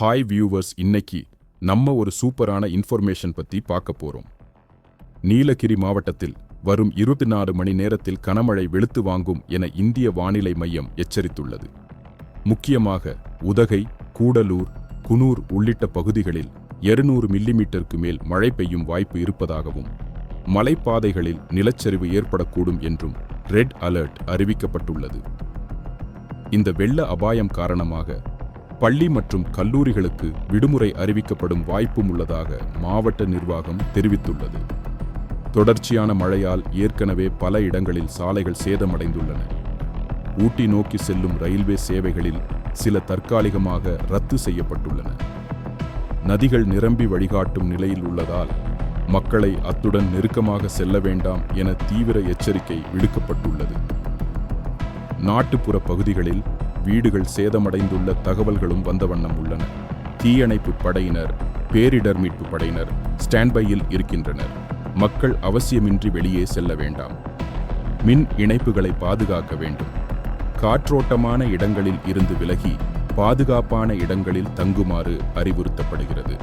Hi viewers இன்னைக்கு நம்ம ஒரு சூப்பரான இன்ஃபர்மேஷன் பற்றி பார்க்க போகிறோம் நீலகிரி மாவட்டத்தில் வரும் இருபத்தி நாலு மணி நேரத்தில் கனமழை வெளுத்து வாங்கும் என இந்திய வானிலை மையம் எச்சரித்துள்ளது. முக்கியமாக உதகை கூடலூர் குனூர் உள்ளிட்ட பகுதிகளில் 200 மில்லிமீட்டருக்கு மேல் மழை பெய்யும் வாய்ப்பு இருப்பதாகவும் மலைப்பாதைகளில் நிலச்சரிவு ஏற்படக்கூடும் என்றும் ரெட் அலர்ட் அறிவிக்கப்பட்டுள்ளது. இந்த வெள்ள அபாயம் காரணமாக பள்ளி மற்றும் கல்லூரிகளுக்கு விடுமுறை அறிவிக்கப்படும் வாய்ப்பும் உள்ளதாக மாவட்ட நிர்வாகம் தெரிவித்துள்ளது. தொடர்ச்சியான மழையால் ஏற்கனவே பல இடங்களில் சாலைகள் சேதமடைந்துள்ளன. ஊட்டி நோக்கி செல்லும் ரயில்வே சேவைகளில் சில தற்காலிகமாக ரத்து செய்யப்பட்டுள்ளன. நதிகள் நிரம்பி வழிகாட்டும் நிலையில் உள்ளதால் மக்களை அத்துடன் நெருக்கமாக செல்ல வேண்டாம் என தீவிர எச்சரிக்கை விடுக்கப்பட்டுள்ளது. நாட்டுப்புற பகுதிகளில் வீடுகள் சேதமடைந்துள்ள தகவல்களும் வந்த வண்ணம் உள்ளன. தீயணைப்பு படையினர் பேரிடர் மீட்பு படையினர் ஸ்டாண்ட்பையில் இருக்கின்றனர். மக்கள் அவசியமின்றி வெளியே செல்ல வேண்டாம். மின் இணைப்புகளை பாதுகாக்க வேண்டும். காற்றோட்டமான இடங்களில் இருந்து விலகி பாதுகாப்பான இடங்களில் தங்குமாறு அறிவுறுத்தப்படுகிறது.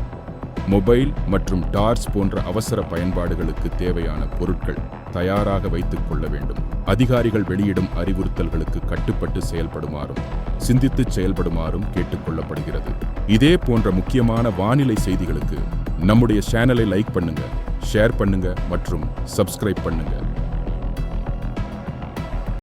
மொபைல் மற்றும் டார்ச் போன்ற அவசர பயன்பாடுகளுக்கு தேவையான பொருட்கள் தயாராக வைத்துக் கொள்ள வேண்டும். அதிகாரிகள் வெளியிடும் அறிவுறுத்தல்களுக்கு கட்டுப்பட்டு செயல்படுமாறும் சிந்தித்து செயல்படுமாறும் கேட்டுக்கொள்ளப்படுகிறது இதே போன்ற முக்கியமான வானிலை செய்திகளுக்கு நம்முடைய சேனலை லைக் பண்ணுங்க ஷேர் பண்ணுங்க மற்றும் சப்ஸ்கிரைப் பண்ணுங்க.